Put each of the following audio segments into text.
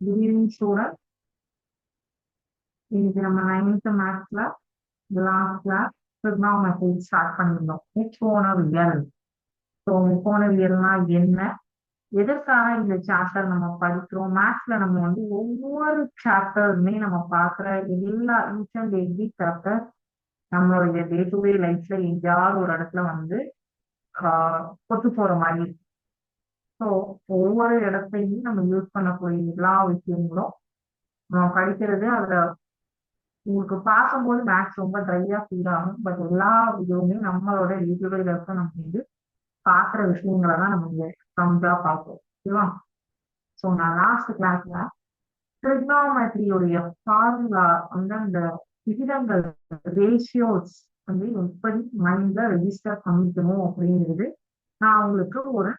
Good evening student இன்னைக்கு நம்ம ninth மேத்ஸ்ல லாஸ்ட் கிளாஸ் ட்ரிக்னாமெட்ரி ஸ்டார்ட் பண்ணியிருந்தோம் முக்கோணவியல் ஸோ முக்கோணவியல்னா என்ன எதற்காக இந்த சாப்டர் நம்ம படிக்கிறோம் மேத்ஸ்ல நம்ம வந்து ஒவ்வொரு சாப்டருமே நம்ம பார்க்குற எல்லா ஈச் அண்ட் எவ்ரி சாப்டர் நம்மளுடைய டே டு டே லைஃப்ல எங்கேயாவது ஒரு இடத்துல வந்து கொத்து போற மாதிரி ஸோ ஒவ்வொரு இடத்தையும் நம்ம யூஸ் பண்ணக்கூடிய எல்லா விஷயங்களும் நம்ம படிக்கிறது அதுல உங்களுக்கு பார்க்கும்போது மேக்ஸ் ரொம்ப ட்ரையா ஃபீல் ஆகும். பட் எல்லா இதுவுமே நம்மளோட டே லைஃப்ல நம்ம வந்து பார்க்குற விஷயங்களை தான் நம்ம இங்க பார்ப்போம். ஓகேவா ஸோ நான் லாஸ்ட் கிளாஸ்ல ட்ரிக்னாமெட்ரியுடைய ஃபார்முலா வந்து அந்த விகிதங்கள் ரேஷியோஸ் வந்து எப்படி மைண்ட்ல ரெஜிஸ்டர் பண்ணிக்கணும் அப்படிங்கிறது நான் உங்களுக்கு ஒரு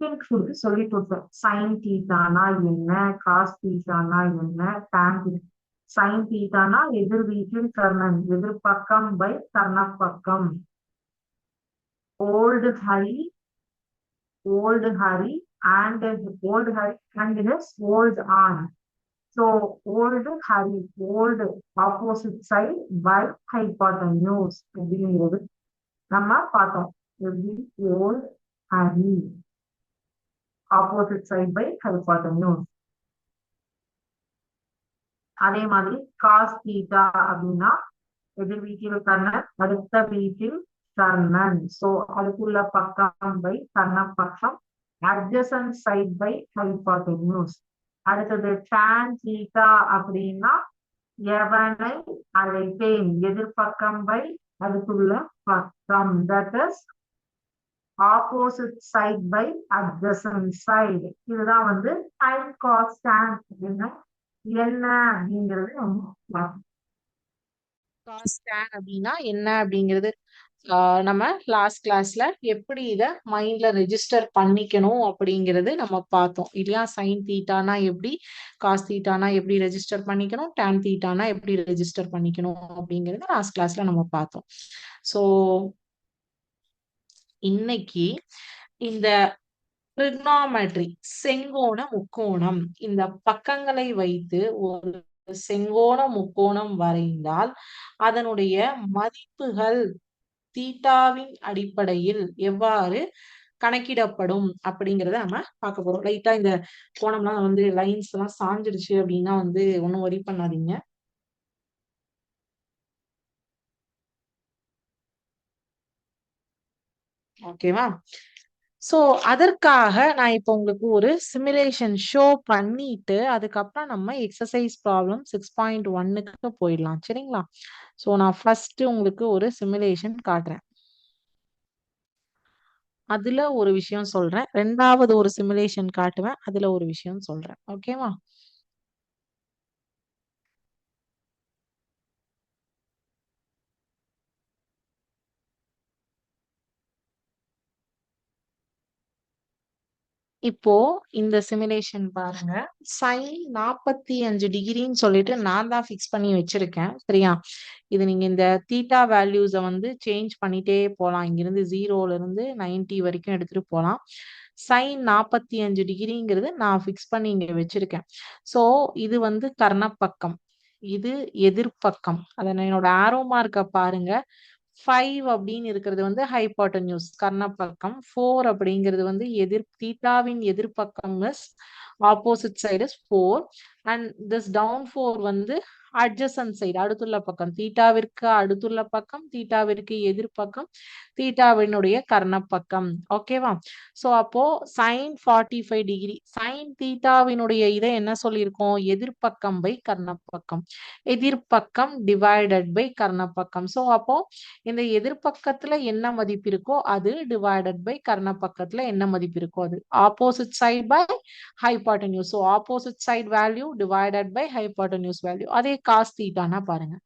ஹிண்ட் சொல்லி கொடுத்தேன் சைன் தீட்டானா என்ன? காஸ் தீட்டானா என்ன? டேன் சைன் தீட்டானா எதிர் வீட்டில் கர்ணன் எதிர் பக்கம் பை கர்ண பக்கம் old Hari old Hari and old Hari and his old aunt. So old Hari, old opposite side by news அப்படிங்கிறது நம்ம பார்த்தோம். எப்படி? Old Ari. opposite side by hypotenuse அதே மாதிரி காஸ் தீட்டா அப்படின்னா எதிர் வீட்டில் கர்ணன் அடுத்த வீட்டில் கர்ணன் சோ அதுக்குள்ள பக்கம் பை கர்ண பக்கம் adjacent சைட் பை hypotenuse அடுத்தது tan theta அப்படின்னா எவனை அழைப்பேன் எதிர்பக்கம் பை அதுக்குள்ள பக்கம் that is opposite side by adjacent side இதுதான் வந்து sin cos அப்படின்னா என்ன அப்படிங்கிறது நம்ம காஸ் அப்படின்னா என்ன அப்படிங்கிறது? நம்ம லாஸ்ட் கிளாஸ்ல எப்படி இத மைண்ட்ல ரெஜிஸ்டர் பண்ணிக்கணும் அப்படிங்கிறது நம்ம பார்த்தோம். இல்லையா? சைன் தீட்டானா எப்படி காஸ் தீட்டானா எப்படி ரெஜிஸ்டர் பண்ணிக்கணும்? டேன் தீட்டானா எப்படி ரெஜிஸ்டர் பண்ணிக்கணும் அப்படிங்கிறது லாஸ்ட் கிளாஸ்ல நம்ம பார்த்தோம். ஸோ இன்னைக்கு இந்த ட்ரிக்னாமெட்ரி செங்கோண முக்கோணம் இந்த பக்கங்களை வைத்து ஒரு செங்கோண முக்கோணம் வரைந்தால் அதனுடைய மதிப்புகள் தீட்டாவின் அடிப்படையில் எவ்வாறு கணக்கிடப்படும் அப்படிங்கிறத நம்ம பார்க்க போறோம். லைட்டா இந்த கோணம்லாம் வந்து லைன்ஸ் எல்லாம் சாஞ்சிடுச்சு அப்படின்னா வந்து ஒன்றும் ஒரி பண்ணாதீங்க. ஓகேவா சோ அதற்காக நான் இப்போ உங்களுக்கு ஒரு சிமுலேஷன் ஷோ பண்ணிட்டு அதுக்கப்புறம் நம்ம எக்ஸசைஸ் ப்ராப்ளம் சிக்ஸ் பாயிண்ட் ஒன்னுக்கு போயிடலாம். சரிங்களா? ஸோ நான் ஃபர்ஸ்ட் உங்களுக்கு ஒரு சிமுலேஷன் காட்டுறேன். அதுல ஒரு விஷயம் சொல்றேன். ரெண்டாவது ஒரு சிமுலேஷன் காட்டுவேன். அதுல ஒரு விஷயம் சொல்றேன். ஓகேவா இப்போ இந்த சிமுலேஷன் பாருங்க. சைன் நாற்பத்தி அஞ்சு டிகிரின்னு சொல்லிட்டு நான் தான் ஃபிக்ஸ் பண்ணி வச்சிருக்கேன். சரியா? இது நீங்க இந்த தீட்டா வேல்யூஸை வந்து சேஞ்ச் பண்ணிட்டே போகலாம் இங்கிருந்து ஜீரோல இருந்து நைன்டி வரைக்கும் எடுத்துட்டு போகலாம் சைன் நாற்பத்தி அஞ்சு டிகிரிங்கிறது நான் ஃபிக்ஸ் பண்ணி இங்க வச்சிருக்கேன். ஸோ இது வந்து கர்ணப்பக்கம் இது எதிர்ப்பக்கம். அதை என்னோட ஆரோமா இருக்க பாருங்க. ஃபைவ் அப்படின்னு இருக்கிறது வந்து ஹைபாட்டன்யூஸ் கர்ணப்பக்கம். ஃபோர் அப்படிங்கிறது வந்து எதிர் தீட்டாவின் எதிர்ப்பக்கம் is opposite side is four and this down four வந்து அட்ஜசன் சைடு அடுத்துள்ள பக்கம் தீட்டாவிற்கு அடுத்துள்ள பக்கம் தீட்டாவிற்கு எதிர்ப்பக்கம் தீட்டாவினுடைய கர்ணப்பக்கம் ஓகேவா சோ அப்போ sine forty five degree sine தீட்டாவினுடைய இதை என்ன சொல்லியிருக்கோம்? எதிர்ப்பக்கம் பை கர்ணப்பக்கம் எதிர்ப்பக்கம் டிவைடட் பை கர்ணப்பக்கம் சோ அப்போ இந்த எதிர்ப்பக்கத்துல என்ன மதிப்பு இருக்கோ அது டிவைடட் பை கர்ணப்பக்கத்துல என்ன மதிப்பு இருக்கோ அது opposite side by hypotenuse so opposite side value divided by hypotenuse value அதே காஸ் தீட்டானா பாருங்க.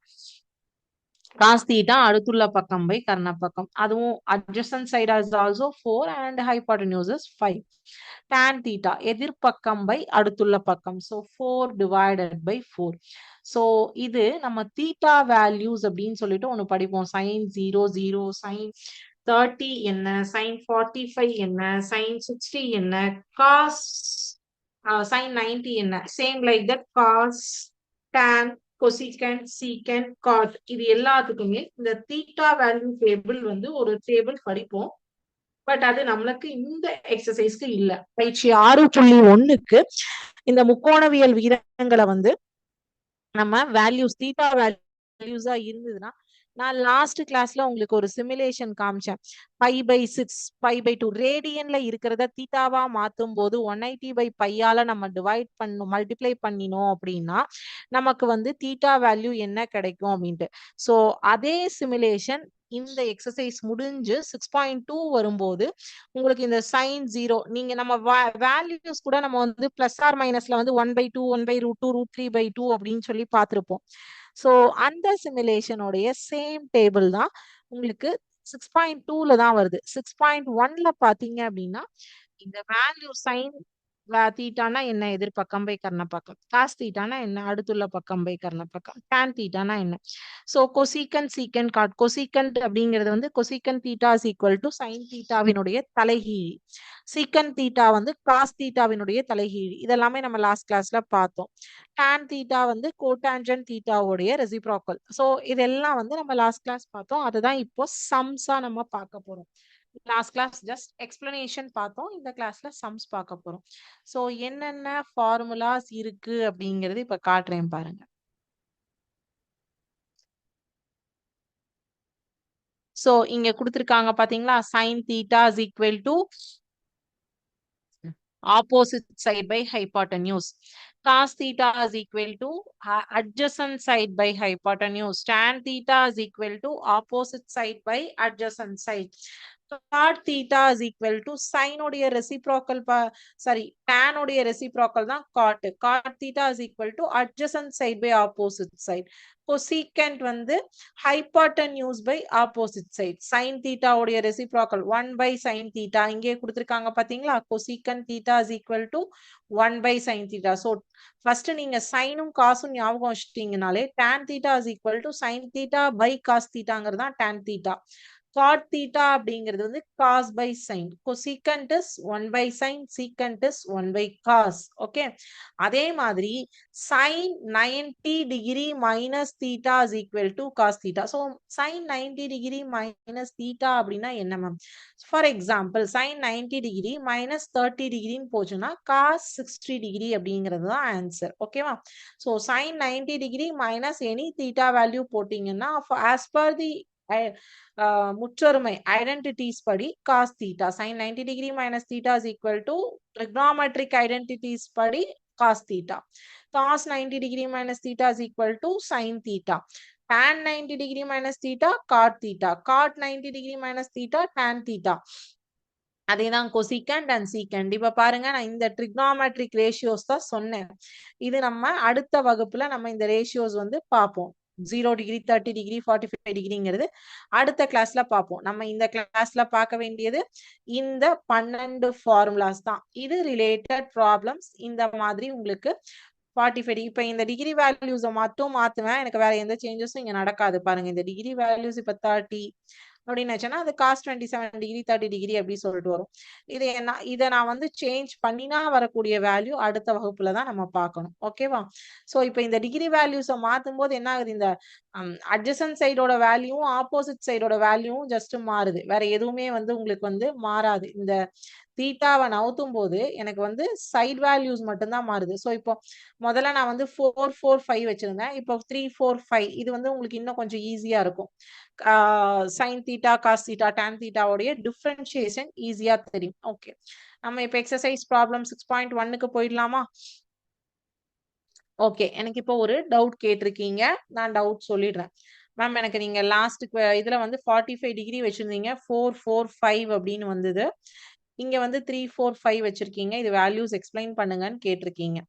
காஸ் தீட்டா அடுத்துள்ள பக்கம் பை கர்ண பக்கம். அதுவும் adjacent side is also four and hypotenuse is five tan theta எதிர்பக்கம் by அடுத்துள்ள பக்கம். So four divided by four so இது நம்ம தீட்டா வேல்யூஸ் அப்படின்னு சொல்லிட்டு ஒன்று படிப்போம். Sine zero zero sine thirty என்ன? சைன் ஃபார்ட்டி ஃபைவ் என்ன? சைன் சிக்ஸ்டி என்ன? காஸ் சைன் நைன்டி என்ன? Same like that cos tan cosecant secant cot இது எல்லாத்துக்குமே இந்த தீட்டா வேல்யூ டேபிள் வந்து ஒரு டேபிள் படிப்போம். பட் அது நம்மளுக்கு இந்த எக்ஸசைஸ்க்கு இல்ல. பயிற்சி ஆறு புள்ளி ஒண்ணுக்கு இந்த முக்கோணவியல் விகிதங்களை வந்து நம்ம வேல்யூஸ் தீட்டா வேல்யூஸா இருந்ததுன்னா நான் லாஸ்ட் கிளாஸ்ல உங்களுக்கு ஒரு சிமுலேஷன் காமிச்சேன். Pi by six pi by two ரேடியன்ல இருக்கிறத தீட்டாவா மாத்தும் போது ஒன் எயிட்டி பை பையால நம்ம டிவைட் பண்ணும் மல்டிப்ளை பண்ணினோம் அப்படின்னா நமக்கு வந்து தீட்டா வேல்யூ என்ன கிடைக்கும் அப்படின்ட்டு. ஸோ அதே சிமுலேஷன் இந்த எக்ஸசைஸ் முடிஞ்சு சிக்ஸ் பாயிண்ட் டூ வரும்போது உங்களுக்கு இந்த சைன் ஜீரோ நீங்க நம்ம வேல்யூஸ் கூட நம்ம வந்து பிளஸ் ஆர் மைனஸ்ல வந்து one by two one by root two root three by two அப்படின்னு சொல்லி பார்த்துருப்போம். ஸோ அந்த சிமுலேஷனுடைய சேம் டேபிள் தான் உங்களுக்கு சிக்ஸ் பாயிண்ட் டூல தான் வருது. சிக்ஸ் பாயிண்ட் ஒன்ல பாத்தீங்க அப்படின்னா இந்த வேல்யூ சைன் தீட்டானா என்ன? எதிர்பக்கம் பை கர்ண பக்கம். காஸ் தீட்டானா என்ன? அடுத்துள்ள பக்கம் பை கர்ண பக்கம். டேன் தீட்டானா என்ன? சோ கொசிகன் சீக்கன் காட் கொசிகன் அப்படிங்கிறது வந்து cosecant theta is equal to sine தீட்டாவினுடைய தலைகீழி. சீக்கன் தீட்டா வந்து காஸ் தீட்டாவினுடைய தலைகீழி. இதெல்லாமே நம்ம லாஸ்ட் கிளாஸ்ல பார்த்தோம். டேன் தீட்டா வந்து கோட்டான்ஜன் தீட்டாவுடைய ரெசிப்ராக்கல் சோ இதெல்லாம் வந்து நம்ம லாஸ்ட் கிளாஸ் பார்த்தோம். அதுதான் இப்போ சம்ஸா நம்ம பார்க்க போறோம். லாஸ்ட் கிளாஸ் ஜஸ்ட் எக்ஸ்பிளனேஷன் பார்த்தோம் இந்த கிளாஸ்ல சம்ஸ் பார்க்க போறோம் ஸோ என்னென்ன ஃபார்முலாஸ் இருக்கு அப்படிங்கறது இப்ப காட்டுறேன் பாருங்க ஸோ இங்க கொடுத்துருக்காங்க பாத்தீங்களா sine theta is equal to opposite side by hypotenuse cos theta is equal to adjacent side by news tan theta is equal to opposite side by adjacent side cot theta is equal to சைனுடைய reciprocal sorry tan உடைய reciprocal தான் cot cot theta is equal to adjacent side by opposite side cosecant வந்து hypotenuse by opposite side sine தீட்டாவுடைய reciprocal one by sine theta இங்கே கொடுத்துருக்காங்க பார்த்தீங்களா cosecant theta is equal to one by sine theta so first நீங்க சைனும் காசும் ஞாபகம் வச்சுட்டீங்கனாலே tan theta is equal to sine theta by cos தீட்டாங்கிறது தான் tan theta cot theta அப்படிங்கிறது வந்து cos by sine cosecant is one by sine secant is one by cos okay அதே மாதிரி sine ninety degree minus theta is equal to cos theta so sine ninety degree minus theta அப்படின்னா என்ன ma'am for example sine ninety degree minus thirty டிகிரின்னு போச்சுன்னா cos sixty degree அப்படிங்கிறது தான் answer ஓகேவா so sine ninety degree minus any theta value போட்டிங்கன்னா as per the முற்றொருமை identities படி cos theta sine ninety degree minus theta is equal to trigonometric identities படி cos theta cos ninety degree minus theta is equal to sine theta tan 90 degree minus theta cot theta. cot 90 degree minus theta tan theta. அதேதான் cosecant and secant இப்ப பாருங்க நான் இந்த trigonometric ratios தான் சொன்னேன். இது நம்ம அடுத்த வகுப்புல நம்ம இந்த ரேஷியோஸ் வந்து பார்ப்போம். Zero degree thirty degree forty five டிகிரிங்கிறது அடுத்த கிளாஸ்ல பார்ப்போம். நம்ம இந்த கிளாஸ்ல பார்க்க வேண்டியது இந்த பன்னெண்டு ஃபார்முலாஸ் தான். இது ரிலேட்டட் ப்ராப்ளம்ஸ் இந்த மாதிரி உங்களுக்கு ஃபார்ட்டி ஃபைவ் இப்போ இந்த டிகிரி வேல்யூஸை மட்டும் மாத்துவேன். எனக்கு வேற எந்த சேஞ்சஸும் இங்க நடக்காது. பாருங்க இந்த டிகிரி வேல்யூஸ் இப்போ தேர்ட்டி அப்படின்னு நினைச்சேன்னா அது cos twenty seven degree thirty degree அப்படி சொல்லிட்டு வரும். இது என்ன இதை நான் வந்து சேஞ்ச் பண்ணினா வரக்கூடிய வேல்யூ அடுத்த வகுப்புல தான் நம்ம பார்க்கணும். ஓகேவா ஸோ இப்போ இந்த டிகிரி வேல்யூஸை மாற்றும் போது என்ன ஆகுது? இந்த அட்ஜசன்ட் சைடோட வேல்யூவும் ஆப்போசிட் சைடோட வேல்யூவும் ஜஸ்ட் மாறுது. வேற எதுவுமே வந்து உங்களுக்கு வந்து மாறாது. இந்த தீட்டாவை நவுத்தும் போது எனக்கு வந்து சைட் வேல்யூஸ் மட்டும்தான் மாறுது. ஸோ இப்போ முதல்ல நான் வந்து ஃபோர் ஃபோர் ஃபைவ் வச்சிருந்தேன். இப்போ த்ரீ ஃபோர் ஃபைவ் இது வந்து உங்களுக்கு இன்னும் கொஞ்சம் ஈஸியாக இருக்கும். Sine theta cos theta tan தீட்டாவோடைய differentiation ஈஸியாக தெரியும். ஓகே நம்ம இப்போ எக்ஸசைஸ் ப்ராப்ளம் சிக்ஸ் பாயிண்ட் ஒன்னுக்கு போயிடலாமா? ஓகே எனக்கு இப்போ ஒரு டவுட் கேட்டிருக்கீங்க. நான் டவுட் சொல்லிடுறேன். மேம் எனக்கு நீங்க லாஸ்ட் இதுல வந்து ஃபார்ட்டி ஃபைவ் டிகிரி வச்சிருந்தீங்க. ஃபோர் ஃபோர் ஃபைவ் அப்படின்னு வந்தது. இங்க வந்து த்ரீ ஃபோர் ஃபைவ் வச்சிருக்கீங்க. இது வேல்யூஸ் எக்ஸ்பிளைன் பண்ணுங்கன்னு கேட்டிருக்கீங்க.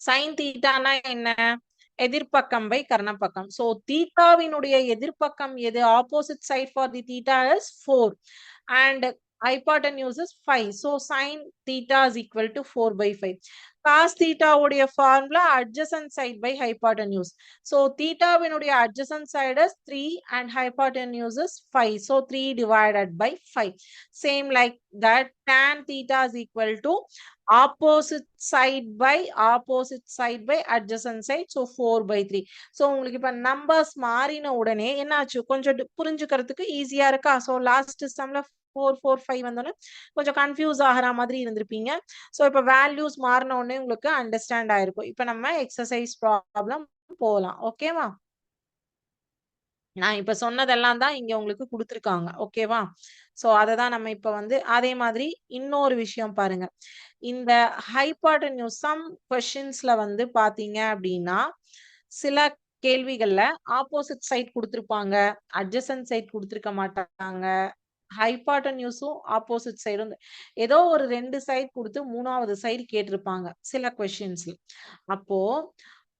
சைன் தீட்டானா என்ன? எதிர்பக்கம் பை கர்ணப்பக்கம். சோ தீட்டாவினுடைய எதிர்பக்கம் எது? Opposite side for the theta is four and hypotenuse is 5 so sine theta is equal to 4 by 5 cos தீட்டாவுடைய formula adjacent side by hypotenuse so தீட்டாவினுடைய adjacent side is three and hypotenuse is five so three divided by five same like that tan theta is equal equal opposite side by opposite side by by side so four by three so உங்களுக்கு இப்போ numbers மாறின உடனே என்னாச்சு கொஞ்சம் புரிஞ்சுக்கிறதுக்கு ஈஸியாக இருக்கா so last சம்ல ஃபோர் ஃபோர் ஃபைவ் வந்தோடனே கொஞ்சம் கன்ஃபியூஸ் ஆகிற மாதிரி இருந்திருப்பீங்க ஸோ இப்போ வேல்யூஸ் மாறின உடனே உங்களுக்கு அண்டர்ஸ்டாண்ட் ஆயிருக்கும். இப்ப நம்ம எக்ஸசைஸ் ப்ராப்ளம் போகலாம் ஓகேவா நான் இப்ப சொன்னதெல்லாம் தான் இங்க உங்களுக்கு கொடுத்துருக்காங்க. ஓகேவா சோ அதை தான் நம்ம இப்ப வந்து அதே மாதிரி இன்னொரு விஷயம் பாருங்க. இந்த ஹைபாட்டன்யூஸ் சம் கொஷின்ஸ்ல வந்து பாத்தீங்க அப்படின்னா சில கேள்விகள்ல ஆப்போசிட் சைட் கொடுத்துருப்பாங்க. அட்ஜசன்ட் சைட் கொடுத்துருக்க மாட்டாங்க. ஹைபாட்டன்யூஸும் ஆப்போசிட் சைடும் ஏதோ ஒரு ரெண்டு சைடு கொடுத்து மூணாவது சைடு கேட்டிருப்பாங்க சில கொஷின்ஸ்ல அப்போ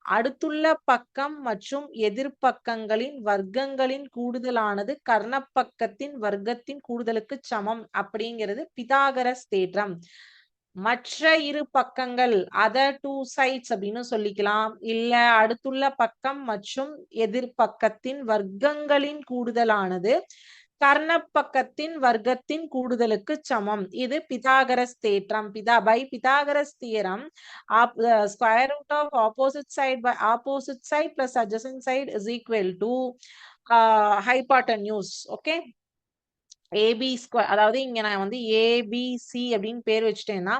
அடுத்துள்ள பக்கம் மற்றும் எதிர்பக்கங்களின் வர்க்கங்களின் கூடுதலானது கர்ணப்பக்கத்தின் வர்க்கத்தின் கூடுதலுக்கு சமம் அப்படிங்கிறது பிதாகரஸ் தேற்றம். மற்ற இரு பக்கங்கள் அதர் டூ சைட்ஸ் அப்படின்னு சொல்லிக்கலாம். இல்ல அடுத்துள்ள பக்கம் மற்றும் எதிர்பக்கத்தின் வர்க்கங்களின் கூடுதலானது கர்ணப்பக்கத்தின் வர்க்கத்தின் கூடுதலுக்கு சமம். இது பிதாகரஸ் தேற்றம். பிதா by Pythagoras theorem square root of opposite side by opposite side plus adjacent side is equal to hypotenuse okay AB square அதாவது இங்க நான் வந்து ஏபிசி அப்படின்னு பேர் வச்சுட்டேன்னா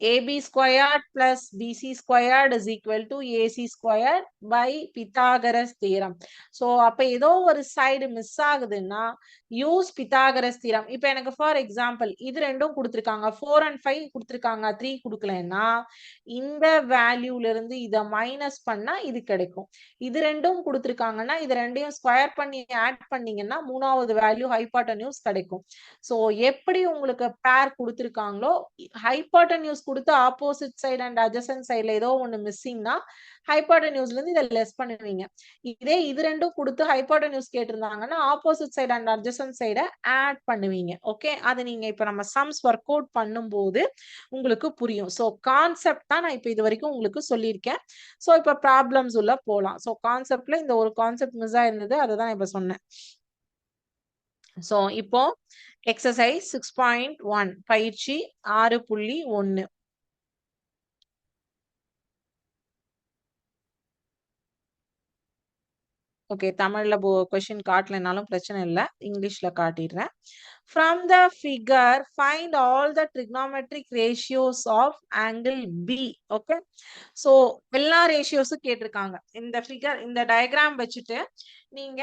AB squared plus BC squared is equal to AC square by Pythagoras theorem so அப்ப ஏதோ ஒரு side miss ஆகுதுன்னா யூஸ் பித்தாகரஸ் தீரம் இப்போ எனக்கு ஃபார் எக்ஸாம்பிள் இது ரெண்டும் கொடுத்துருக்காங்க. ஃபோர் அண்ட் ஃபைவ் கொடுத்துருக்காங்க. த்ரீ கொடுக்கலன்னா இந்த வேல்யூல இருந்து இதை மைனஸ் பண்ணா இது கிடைக்கும். இது ரெண்டும் கொடுத்துருக்காங்கன்னா இது ரெண்டையும் ஸ்கொயர் பண்ணி ஆட் பண்ணீங்கன்னா மூணாவது வேல்யூ ஹைபாட்டன்யூஸ் கிடைக்கும். ஸோ எப்படி உங்களுக்கு பேர் கொடுத்துருக்காங்களோ ஹைபாட்டன்யூஸ் கொடுத்து ஆப்போசிட் சைடு அண்ட் அஜசன் சைடுல ஏதோ ஒன்று மிஸ்ஸிங்னா ஹைபாட்டன்யூஸ்ல இருந்து இதை லெஸ் பண்ணுவீங்க. இதே இது ரெண்டும் கொடுத்து ஹைபாட்டன்யூஸ் கேட்டிருந்தாங்கன்னா ஆப்போசிட் சைடு அண்ட் அட்ஜசன்ட் சைடை ஆட் பண்ணுவீங்க. ஓகே அது நீங்க இப்ப நம்ம சம்ஸ் ஒர்க் அவுட் பண்ணும்போது உங்களுக்கு புரியும். ஸோ கான்செப்ட் தான் நான் இப்போ இது வரைக்கும் உங்களுக்கு சொல்லியிருக்கேன். ஸோ இப்போ ப்ராப்ளம்ஸ் உள்ள போகலாம் ஸோ கான்செப்ட்ல இந்த ஒரு கான்செப்ட் மிஸ் ஆயிருந்தது. அதை தான் இப்போ சொன்னேன். ஸோ இப்போ எக்ஸசைஸ் சிக்ஸ் பாயிண்ட் ஒன் பயிற்சி ஆறு புள்ளி ஒன்று ஓகே தமிழ்ல கொஸ்டின் காட்டலைனாலும் பிரச்சனை இல்லை. இங்கிலீஷ்ல காட்டிடுறேன். From the figure find all the trigonometric ratios of angle B okay so எல்லா ரேஷியோஸும் கேட்டிருக்காங்க. இந்த ஃபிகர் இந்த டயக்ராம் வச்சுட்டு நீங்க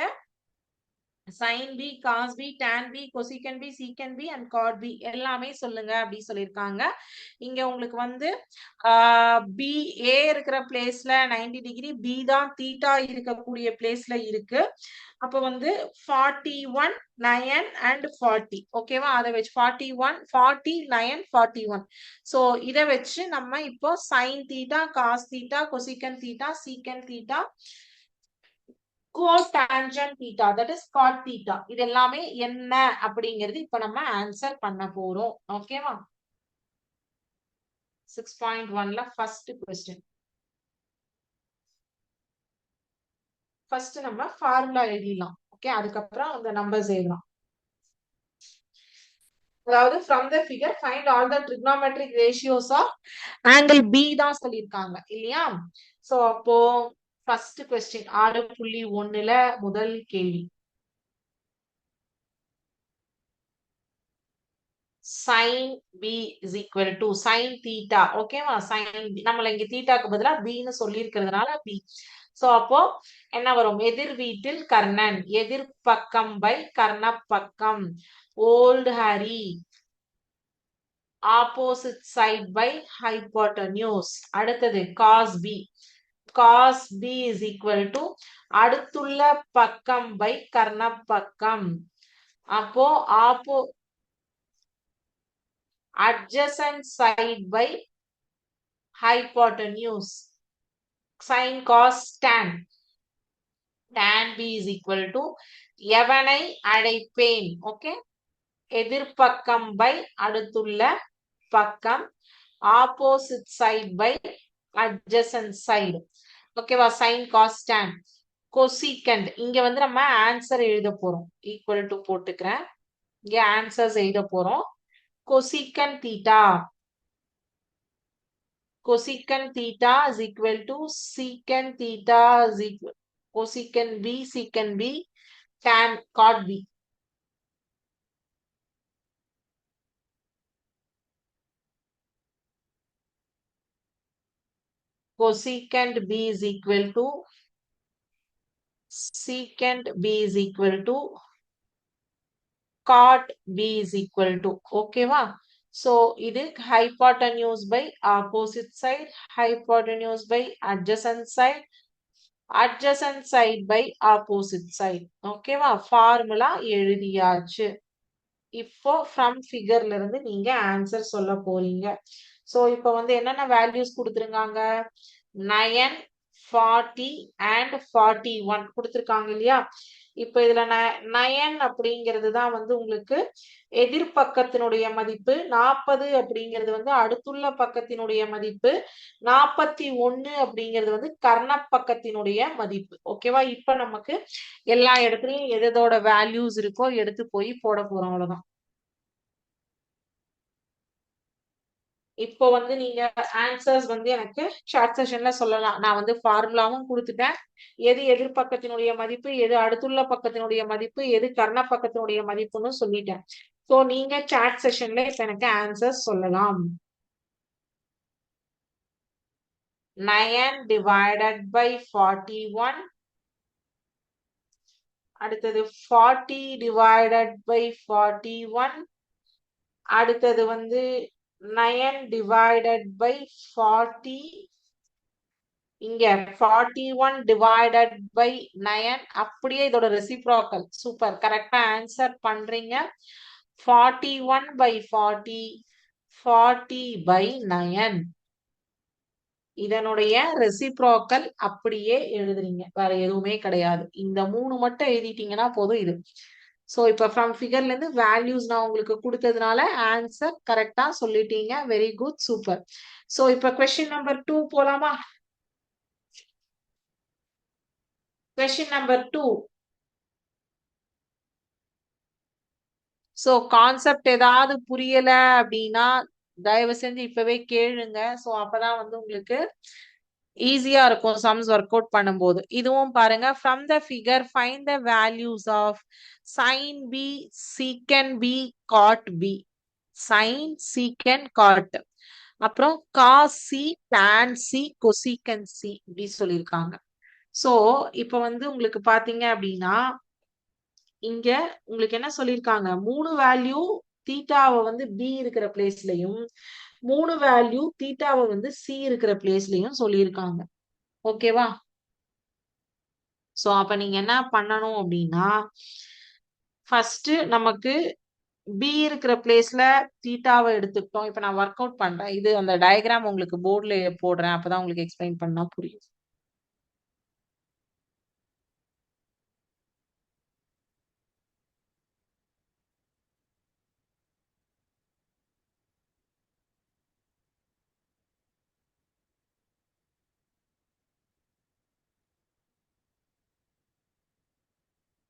sin B cos B tan B cosec B sec B and cot B எல்லாமே சொல்லுங்க அப்படி சொல்லியிருக்காங்க. இங்க உங்களுக்கு வந்து பி ஏ இருக்கிற பிளேஸ்ல 90 டிகிரி பி தான் தீட்டா இருக்கக்கூடிய பிளேஸ்ல இருக்கு. அப்போ வந்து forty one nine and forty ஓகேவா அதை வச்சு forty one forty nine forty one so இதை வச்சு நம்ம இப்போ sin theta cos theta cosec theta sec theta cotangent theta that is cot theta இது எல்லாமே என்ன அப்படிங்கிறது இப்ப நம்ம ஆன்சர் பண்ண போறோம். ஓகேவா சிக்ஸ் பாயிண்ட் ஒன்ல ஃபர்ஸ்ட் கொஸ்டின் ஃபர்ஸ்ட் நம்ம ஃபார்முலா எழுதிடலாம். ஓகே அதுக்கப்புறம் அந்த நம்பர்ஸ் எழுதலாம் அதாவது from the figure find all the trigonometric ratios of angle B தான் சொல்லியிருக்காங்க. இல்லையா? சோ அப்போ ஃபர்ஸ்ட் கொஸ்டின் ஆறு புள்ளி ஒண்ணுல முதல் கேள்வி. Sin B is equal to sin theta ஓகேவா சைன் நம்மள இங்க தீட்டாக்கு பதிலா பின்னு சொல்லி இருக்கிறதுனால பி சோ அப்போ என்ன வரும்? எதிர் வீட்டில் கர்ணன் எதிர் பக்கம் பை கர்ண பக்கம் old Harry opposite side by hypotenuse அடுத்தது cos B cos B is equal to அடுத்துள்ள பக்கம் பை கர்ண பக்கம் அப்போ ஆப்போ adjacent side by hypotenuse. Sin cos tan. Tan b is equal to எவனை அழைப்பேன்? ஓகே எதிர்பக்கம் பை அடுத்துள்ள பக்கம். Opposite side by adjacent side ஓகேவா சைன் காஸ்டன் கொசிகண்ட் இங்க வந்து நம்ம ஆன்சர் எழுத போறோம். ஈக்குவல் டு போட்டுக்கிறேன். இங்க ஆன்சர்ஸ் எழுத போறோம். Cosec theta cosecant theta is equal to secant theta is equal cosecant b secant b tan cot b cosecant b is equal to secant b is equal to cot b is equal to ஓகேவா So இது hypotenuse by opposite side, hypotenuse by adjacent side, adjacent side by opposite side. ஓகேவா formula எழுதியாச்சு இப்போ from ஃபிகர்ல இருந்து நீங்க answer சொல்ல போறீங்க so இப்போ வந்து என்னென்ன வேல்யூஸ் கொடுத்துருக்காங்க? Nine forty and forty one கொடுத்துருக்காங்க இல்லையா? இப்போ இதுல நயன் அப்படிங்கிறது தான் வந்து உங்களுக்கு எதிர்பக்கத்தினுடைய மதிப்பு. நாற்பது அப்படிங்கிறது வந்து அடுத்துள்ள பக்கத்தினுடைய மதிப்பு. நாற்பத்தி ஒன்னு அப்படிங்கிறது வந்து கர்ண பக்கத்தினுடைய மதிப்பு ஓகேவா இப்ப நமக்கு எல்லா இடத்துலயும் எதோட வேல்யூஸ் இருக்கோ எடுத்து போய் போட போறோம் அவ்வளவுதான். இப்போ வந்து நீங்க ஆன்சர்ஸ் வந்து எனக்கு ஷார்ட் செஷன்ல சொல்லலாம். நான் வந்து ஃபார்முலாவும் கொடுத்துட்டேன். எது எதிர்பக்கத்தினுடைய மதிப்பு எது அடுத்துள்ள பக்கத்தினுடைய மதிப்பு எது கர்ண பக்கத்தினுடைய மதிப்புன்னு சொல்லிட்டேன். ஸோ நீங்க சாட் செஷன்ல இப்ப எனக்கு ஆன்சர்ஸ் சொல்லலாம். Nine divided by forty one அடுத்தது forty divided by forty one அடுத்தது வந்து நயன் டிவைடட் பை ஃபார்ட்டி இங்க forty one divided by nine அப்படியே இதோட ரெசிப்ராக்கல் சூப்பர் கரெக்டா ஆன்சர் பண்றீங்க. Forty one by forty forty by nine இதனுடைய ரெசிப்ராக்கல் அப்படியே எழுதுறீங்க. வேற எதுவுமே கிடையாது. இந்த மூணு மட்டும் எழுதிட்டீங்கன்னா போதும் இது. ஸோ இப்போ ஃப்ரம் ஃபிகர்ல இருந்து வேல்யூஸ் நான் உங்களுக்கு கொடுத்ததுனால ஆன்சர் கரெக்டா சொல்லிட்டீங்க. வெரி குட் சூப்பர் ஸோ இப்போ கொஸ்டின் நம்பர் டூ போலாமா? Question number two so concept ஏதாவது புரியல அப்படின்னா தயவு செஞ்சு இப்பவே கேளுங்க. ஸோ அப்பதான் வந்து உங்களுக்கு ஈஸியா இருக்கும் சம்ஸ் ஒர்க் அவுட் பண்ணும்போது. இதுவும் பாருங்க from the figure find the values of sin B sec B cot B sin sec cot அப்புறம் கா C tan C cosec C இப்படி சொல்லியிருக்காங்க. ஸோ இப்போ வந்து உங்களுக்கு பாத்தீங்க அப்படின்னா இங்க உங்களுக்கு என்ன சொல்லியிருக்காங்க? மூணு வேல்யூ தீட்டாவை வந்து பி இருக்கிற பிளேஸ்லயும் மூணு வேல்யூ தீட்டாவை வந்து சி இருக்கிற பிளேஸ்லயும் சொல்லியிருக்காங்க. ஓகேவா சோ அப்ப நீங்க என்ன பண்ணணும் அப்படின்னா ஃபர்ஸ்ட் நமக்கு பி இருக்கிற பிளேஸ்ல தீட்டாவை எடுத்துக்கிட்டோம். இப்ப நான் ஒர்க் அவுட் பண்றேன். இது அந்த டயக்ராம் உங்களுக்கு போர்ட்ல போடுறேன். அப்பதான் உங்களுக்கு எக்ஸ்பிளைன் பண்ணா புரியும்.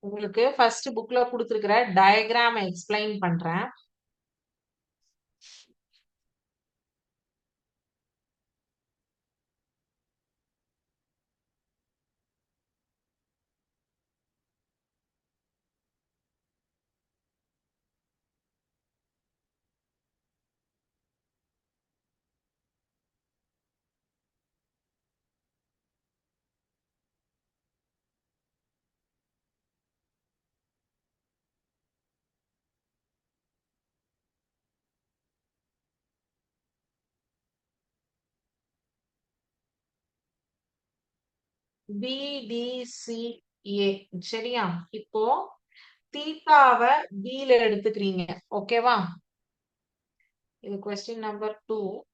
உங்களுக்கு ஃபர்ஸ்ட் புக்ல கொடுத்துருக்கிற டயக்ராம் எக்ஸ்பிளைன் பண்றேன். PDCA e. சரியா? இப்போ தீட்டாவை பில எடுத்துக்கிறீங்க. ஓகேவா? இது கொஸ்டின் நம்பர் டூ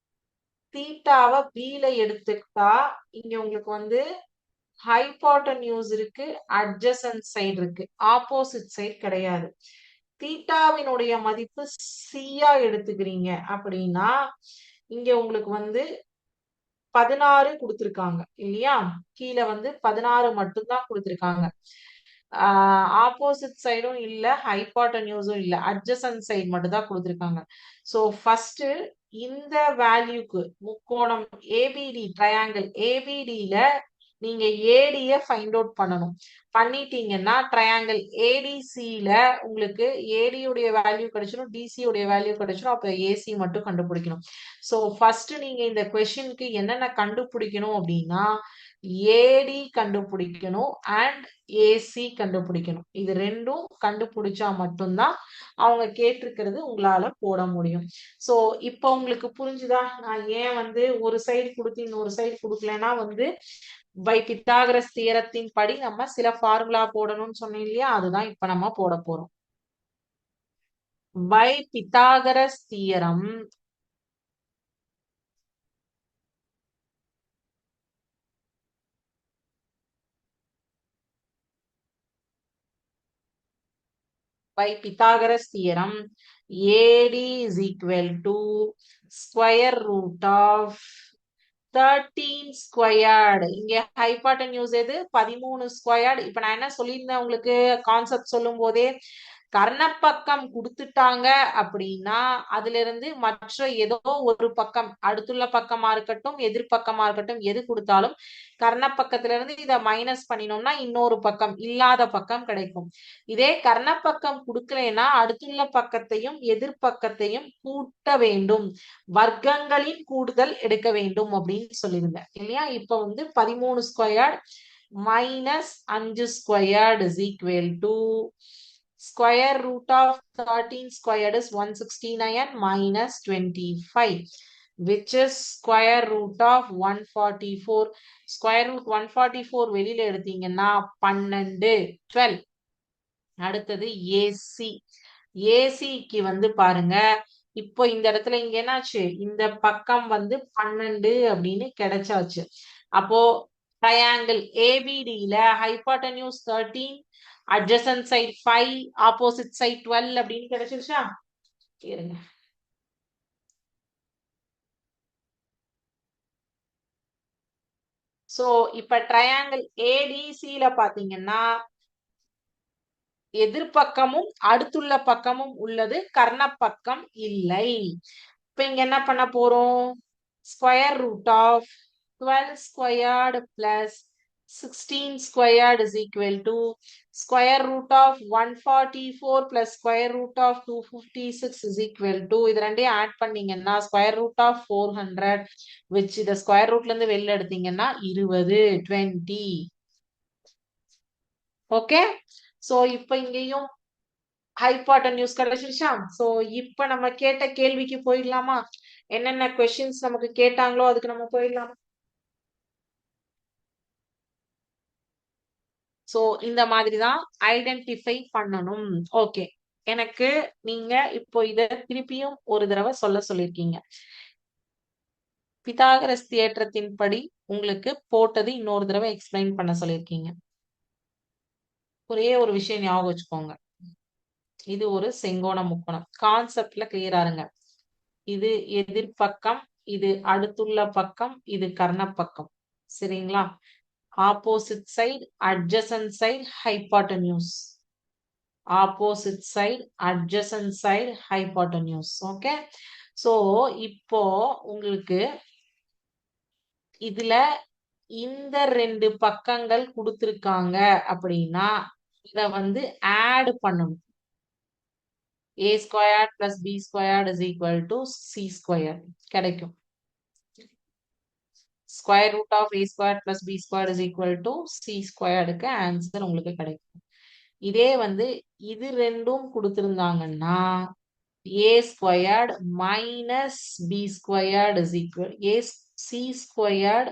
தீட்டாவை பில எடுத்துக்கிட்டா இங்க உங்களுக்கு வந்து ஹைபாட்டன்யூஸ் இருக்கு அட்ஜசன்ட் சைடு இருக்கு. ஆப்போசிட் சைடு கிடையாது. தீட்டாவினுடைய மதிப்பு சியா எடுத்துக்கிறீங்க அப்படின்னா இங்க உங்களுக்கு வந்து பதினாறு கொடுத்துருக்காங்க இல்லையா? கீழே வந்து பதினாறு மட்டும்தான் கொடுத்துருக்காங்க. ஆப்போசிட் சைடும் இல்ல ஹைபாட்டன்யூஸும் இல்ல அட்ஜசன்ட் சைடு மட்டும் தான் கொடுத்துருக்காங்க. சோ ஃபர்ஸ்ட் இந்த வேல்யூக்கு முக்கோணம் ஏபிடி ட்ரையாங்கிள் ஏபிடியில நீங்க ஏடிய ஃபைண்ட் அவுட் பண்ணணும். பண்ணிட்டீங்கன்னா ட்ரையாங்கிள் ஏடிசியில உங்களுக்கு ஏடியுடைய வேல்யூ கிடைச்சிடும் டிசியுடைய வேல்யூ கிடைச்சிடும் அப்ப ஏசி மட்டும் கண்டுபிடிக்கணும். ஸோ ஃபர்ஸ்ட் நீங்க இந்த கொஸ்டினுக்கு என்னென்ன கண்டுபிடிக்கணும் அப்படின்னா ஏடி கண்டுபிடிக்கணும் அண்ட் ஏசி கண்டுபிடிக்கணும். இது ரெண்டும் கண்டுபிடிச்சா மட்டும்தான் அவங்க கேட்டிருக்கிறது உங்களால போட முடியும். சோ இப்போ உங்களுக்கு புரிஞ்சுதா? நான் ஏன் வந்து ஒரு சைடு கொடுத்து இன்னொரு சைடு கொடுக்கலன்னா வந்து பை பித்தாகரஸ் தியரத்தின் படி நம்ம சில ஃபார்முலா போடணும்னு சொன்னோம் இல்லையா? அதுதான் இப்ப நம்ம போட போறோம். By Pythagoras theorem. by Pythagoras theorem AD is equal to square root of thirteen squared இங்க ஹைபாட்டன் நியூஸ் எது? பதிமூணு ஸ்கொயர்டு இப்ப நான் என்ன சொல்லியிருந்தேன் உங்களுக்கு? கான்செப்ட் சொல்லும் போதே கர்ணப்பக்கம் கொடுத்துட்டாங்க அப்படின்னா அதுல இருந்து மற்ற ஏதோ ஒரு பக்கம் அடுத்துள்ள பக்கமா இருக்கட்டும் எதிர்பக்கமா இருக்கட்டும் எது கொடுத்தாலும் கர்ணப்பக்கத்துல இருந்து இத மைனஸ் பண்ணினோம்னா இன்னொரு பக்கம் இல்லாத பக்கம் கிடைக்கும். இதே கர்ணப்பக்கம் கொடுக்கலைன்னா அடுத்துள்ள பக்கத்தையும் எதிர்பக்கத்தையும் கூட்ட வேண்டும். வர்க்கங்களின் கூடுதல் எடுக்க வேண்டும் அப்படின்னு சொல்லியிருந்தேன் இல்லையா? இப்ப வந்து பதிமூணு ஸ்கொயர்ட் மைனஸ் அஞ்சு squared is equal to square root of 13 squared is 169 and minus 25 which is square root of 144 square root 144 வெளியில எடுத்தீங்கன்னா பன்னெண்டு 12 அடுத்தது ஏசி ஏசிக்கு வந்து பாருங்க இப்போ இந்த இடத்துல இங்க என்னாச்சு? இந்த பக்கம் வந்து பன்னெண்டு அப்படின்னு கிடைச்சாச்சு. அப்போ triangle ஏபிடியில hypotenuse thirteen adjacent side five opposite side twelve அப்படின்னு கிடைச்சிருச்சா? இருங்க. சோ இப்ப ட்ரையாங்கிள் ஏடிசியில பாத்தீங்கன்னா எதிர்பக்கமும் அடுத்துள்ள பக்கமும் உள்ளது கர்ணப்பக்கம் இல்லை. இப்ப இங்க என்ன பண்ண போறோம்? Square root of twelve squared plus sixteen squared equal to square root of one forty four plus square root of two fifty six is equal to இது ரெண்டையும் ஆட் பண்ணீங்கன்னா square root of four hundred which இதை square ரூட்ல இருந்து வெளில எடுத்தீங்கன்னா இருபது twenty okay so இப்ப இங்கேயும் ஹைபாட்டன்யூஸ் கிடைச்சிருச்சா? சோ இப்ப நம்ம கேட்ட கேள்விக்கு போயிடலாமா? என்னென்ன கொஸ்டின்ஸ் நமக்கு கேட்டாங்களோ அதுக்கு நம்ம போயிடலாமா? சோ இந்த மாதிரி தான் ஐடென்டிஃபை பண்ணணும். ஓகே எனக்கு நீங்க இப்போ இத திருப்பியும் ஒரு தடவை சொல்ல சொல்லிருக்கீங்க பிதாகரஸ் தேற்றத்தின் படி உங்களுக்கு போட்டது இன்னொரு தடவை எக்ஸ்பிளைன் பண்ண சொல்லியிருக்கீங்க. ஒரே ஒரு விஷயம் ஞாபகம் வச்சுக்கோங்க. இது ஒரு செங்கோண முக்கோணம். கான்செப்ட்ல கிளியரா இருங்க. இது எதிர்பக்கம் இது அடுத்துள்ள பக்கம் இது கர்ணப்பக்கம். சரிங்களா? Opposite side, adjacent side, hypotenuse. Opposite side, adjacent side, hypotenuse. Okay so இப்போ உங்களுக்கு இதுல இந்த ரெண்டு பக்கங்கள் கொடுத்துருக்காங்க அப்படின்னா இத வந்து ஆட் பண்ணணும் A squared plus B squared is equal to C square கிடைக்கும் square root of A square plus B square is equal to C ஸ்கொயர்டுக்கு answer உங்களுக்கு கிடைக்கும். இதே வந்து இது ரெண்டும் கொடுத்துருந்தாங்கன்னா A squared minus B squared is equal A C squared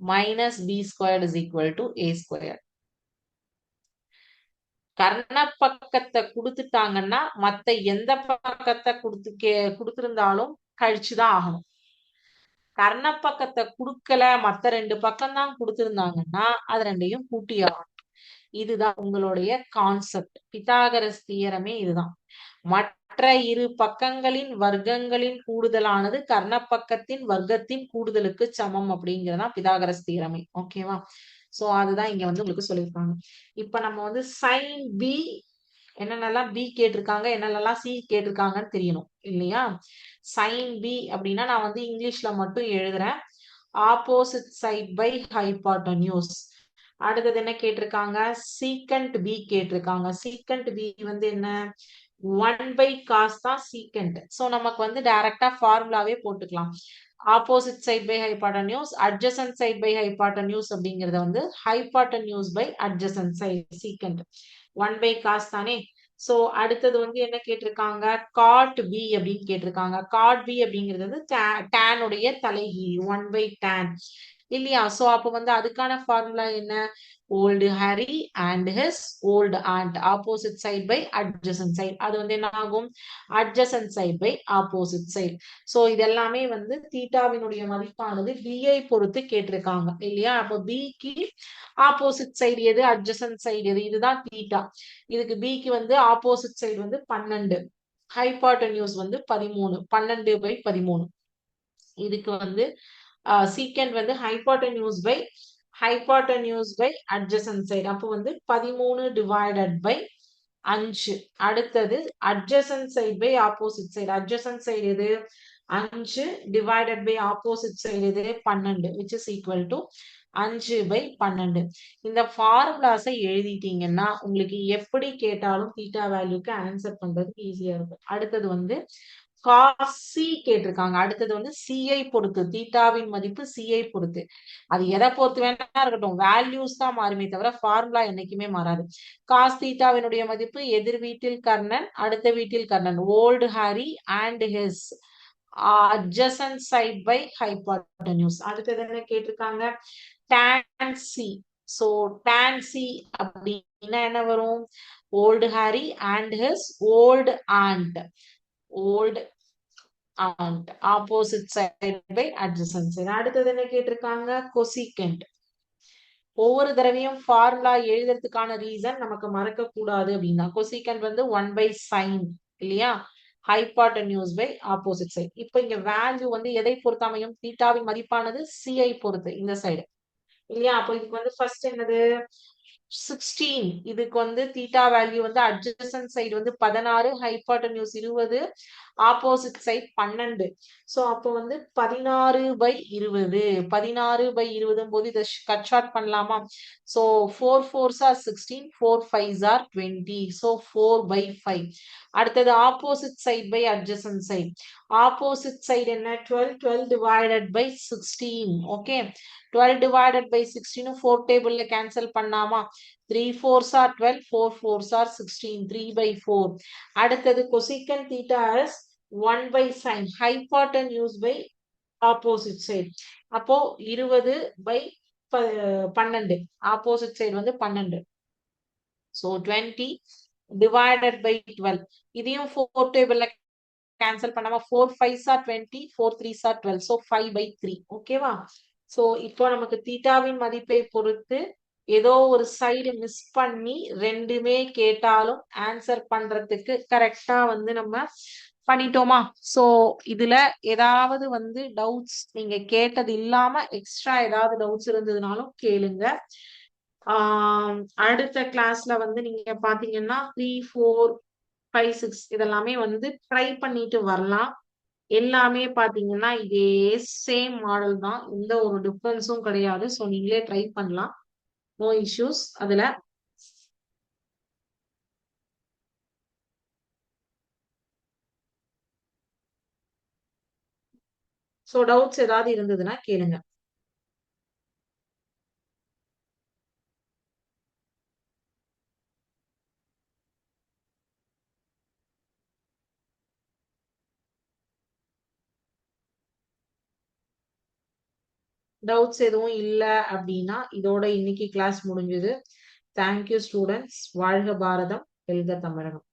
minus B squared is equal to A square கர்ண பக்கத்தை கொடுத்துட்டாங்கன்னா மத்த எந்த பக்கத்தை கொடுத்து கே கொடுத்திருந்தாலும் கழிச்சுதான் ஆகணும். கர்ண பக்கத்தை கொடுக்கல மத்த ரெண்டு பக்கம் தான் கொடுத்திருந்தாங்கன்னா அது ரெண்டையும் கூட்டி ஆகணும். இதுதான் உங்களுடைய கான்செப்ட் பித்தாகரஸ் தியரமே இதுதான். மற்ற இரு பக்கங்களின் வர்க்கங்களின் கூடுதலானது கர்ண பக்கத்தின் வர்க்கத்தின் கூடுதலுக்கு சமம் அப்படிங்கிறதா பிதாகரஸ் தியரமே. ஓகேவா சோ அதுதான் இங்க வந்து உங்களுக்கு சொல்லியிருக்காங்க. இப்ப நம்ம வந்து சைன் பி என்னென்னலாம் பி கேட்டிருக்காங்க என்னென்னலாம் சி கேட்டிருக்காங்கன்னு தெரியணும் இல்லையா? சைன் பி அப்படின்னா நான் வந்து இங்கிலீஷ்ல மட்டும் எழுதுறேன். ஆப்போசிட் சைட் பை ஹைபாட்டன்யூஸ் அடுத்தது என்ன கேட்டிருக்காங்க? சீக்கண்ட் பி கேட்டிருக்காங்க. சீக்கண்ட் பி வந்து என்ன? ஒன் பை காஸ் தான் சீக்கண்ட் ஸோ நமக்கு வந்து டைரக்டா ஃபார்முலாவே போட்டுக்கலாம். Opposite side by hypotenuse adjacent side by hypotenuse அப்படிங்கறத வந்து hypotenuse by adjacent side secant one by cos தானே? சோ அடுத்தது வந்து என்ன கேட்டிருக்காங்க? காட் பி அப்படின்னு கேட்டிருக்காங்க. காட் பி அப்படிங்கிறது வந்து டேனுடைய தலைகீழ். ஒன் பை டேன் இல்லையா? சோ அப்ப வந்து அதுக்கான ஃபார்முலா என்ன? Old Harry and his old aunt opposite side by adjacent side அது வந்து என்ன ஆகும் adjacent side by opposite side so இதெல்லாமே வந்து தீட்டாவினுடைய மதிப்பானது பிஐ பொறுத்து கேட்டிருக்காங்க இல்லையா? அப்போ பிக்கு ஆப்போசிட் சைடு எது? அட்ஜசன்ட் சைடு எது? இதுதான் தீட்டா. இதுக்கு பிக்கு வந்து ஆப்போசிட் சைடு வந்து பன்னெண்டு. ஹைபாட்டன்யூஸ் வந்து பதிமூணு. பன்னெண்டு பை பதிமூணு. இதுக்கு வந்து சீக்கண்ட் வந்து hypotenuse by hypotenuse by adjacent side அப்போ வந்து பதிமூணு டிவைடட் பை அஞ்சு. அடுத்தது adjacent side by opposite side adjacent side இது அஞ்சு டிவைடட் பை ஆப்போசிட் சைடு இது பன்னெண்டு விச் இஸ் ஈக்குவல் டு அஞ்சு பை பன்னெண்டு. இந்த ஃபார்முலாஸை எழுதிட்டீங்கன்னா உங்களுக்கு எப்படி கேட்டாலும் தீட்டா வேல்யூக்கு ஆன்சர் பண்றதுக்கு ஈஸியா இருக்கும். அடுத்தது வந்து காசி கேட்டிருக்காங்க. அடுத்தது வந்து சிஐ பொறுத்து தீட்டாவின் மதிப்பு சிஐ பொறுத்து. அது எதை பொறுத்து வேணா இருக்கட்டும். வேல்யூஸ் தான் மாறுமே தவிர ஃபார்முலா என்னைக்குமே மாறாது. காஸ் தீட்டாவினுடைய மதிப்பு எதிர் வீட்டில் கர்ணன் அடுத்த வீட்டில் Karnan. Old Harry and his adjacent side by hypotenuse அடுத்தது என்ன கேட்டிருக்காங்க? Tan C so tan C அப்படின்னா என்ன வரும்? Old Harry and his old aunt old opposite side by by side அடுத்தது என்ன கேட்டிருக்காங்க? கொசிகண்ட் ஒவ்வொரு தடவையும் ஃபார்முலா எழுதுறதுக்கான ரீசன் நமக்கு மறக்க கூடாது அப்படின்னா கொசிகண்ட் வந்து ஒன் பை சைன் இல்லையா? ஹைபாட்டன்யூஸ் பை ஆப்போசிட் சைட் இப்போ இங்க வேல்யூ வந்து எதை பொறுத்தாமையும் தீட்டாவின் மதிப்பானது சிஐ பொறுத்து இந்த சைடு இல்லையா? அப்போ இதுக்கு வந்து ஃபர்ஸ்ட் என்னது? சிக்ஸ்டீன் இதுக்கு வந்து தீட்டா வேல்யூ வந்து அட்ஜசன் சைடு வந்து பதினாறு ஹைபாட்டன்யூஸ் இருபது ஆப்போசிட் சைட் பன்னெண்டு. சோ அப்போ வந்து பதினாறு பை இருபது. பதினாறு பை இருபதும் போது இதை கட் ஷார்ட் பண்ணலாமா? So four fours are sixteen four five are twenty so four by five அடுத்தது opposite side by adjacent side opposite side என்ன? Twelve twelve divided by sixteen okay twelve divided by சிக்ஸ்டீனும் four டேபிள்ல cancel பண்ணாமா three fours are twelve four fours are sixteen three by four அடுத்தது cosec theta is one by sin hypotenuse by opposite side அப்போ இருபது by பன்னெண்டு. Opposite side வந்து பன்னெண்டு. So twenty divided by twelve இதையும் four டேபிள்ல cancel பண்ணாம four five are twenty four three are twelve so five by three ஓகேவா so இப்போ நமக்கு தீட்டாவின் மதிப்பை பொறுத்து ஏதோ ஒரு சைடு மிஸ் பண்ணி ரெண்டுமே கேட்டாலும் ஆன்சர் பண்றதுக்கு கரெக்டா வந்து நம்ம பண்ணிட்டோமா? சோ இதுல ஏதாவது வந்து டவுட்ஸ் நீங்க கேட்டது இல்லாம எக்ஸ்ட்ரா ஏதாவது டவுட்ஸ் இருந்ததுனாலும் கேளுங்க. ஆஹ் அடுத்த கிளாஸ்ல வந்து நீங்க பாத்தீங்கன்னா த்ரீ ஃபோர் ஃபைவ் சிக்ஸ் இதெல்லாமே வந்து ட்ரை பண்ணிட்டு வரலாம். எல்லாமே பாத்தீங்கன்னா இதே சேம் மாடல் தான். எந்த ஒரு டிஃப்ரென்ஸும் கிடையாது. ஸோ நீங்களே ட்ரை பண்ணலாம். நோ இஷ்யூஸ் அதுல ஸோ டவுட்ஸ் ஏதாவது இருந்ததுன்னா கேளுங்க. டவுட்ஸ் எதுவும் இல்லை அப்படின்னா இதோட இன்னைக்கு கிளாஸ் முடிஞ்சது. தேங்க்யூ ஸ்டூடெண்ட்ஸ் வாழ்க பாரதம். எழுத தமிழகம்.